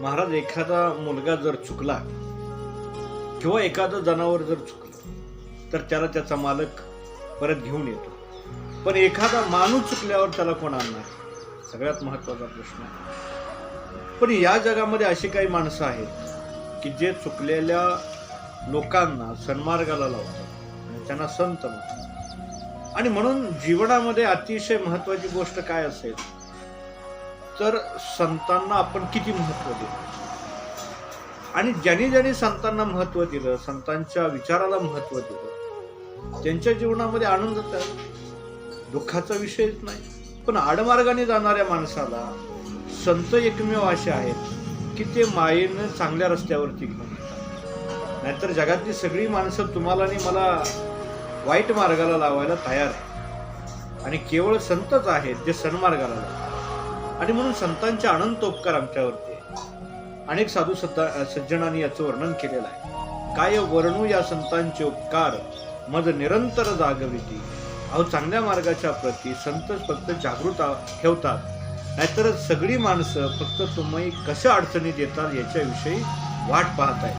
महाराज एखादा मुलगा जर चुकला किंवा एखादं जनावर जर चुकलं तर त्याला त्याचा मालक परत घेऊन येतो. पण एखादा माणूस चुकल्यावर त्याला कोण आणणार? सगळ्यात महत्त्वाचा प्रश्न आहे. पण या जगामध्ये अशी काही माणसं आहेत की जे चुकलेल्या लोकांना सन्मार्गाला लावतात आणि त्यांना संत म्हणतात. आणि म्हणून जीवनामध्ये अतिशय महत्वाची गोष्ट काय असेल? तर संतांना आपण किती महत्त्व देतो आणि ज्यांनी ज्यांनी संतांना महत्त्व दिलं संतांच्या विचाराला महत्त्व दिलं त्यांच्या जीवनामध्ये आनंद आहे दुःखाचा विषयच नाही. पण आडमार्गाने जाणाऱ्या माणसाला संत एकमेव असे आहेत की ते मायेनं चांगल्या रस्त्यावरती घेऊन येतात. नाहीतर जगातली सगळी माणसं तुम्हाला आणि मला वाईट मार्गाला लावायला तयार आहे आणि केवळ संतच आहेत जे सन्मार्गाला लावतात. आणि म्हणून संतांचे अनंत उपकार आमच्यावरती अनेक साधू सत्ता सज्जनांनी याचं वर्णन केलेलं आहे. काय वर्णू या संतांचे उपकार? मज निरंतर जागविती. अहो चांगल्या मार्गाच्या प्रती संत फक्त जागृत ठेवतात. नाहीतर सगळी माणसं फक्त तुम्ही कशा अडचणी देतात याच्याविषयी वाट पाहत आहेत.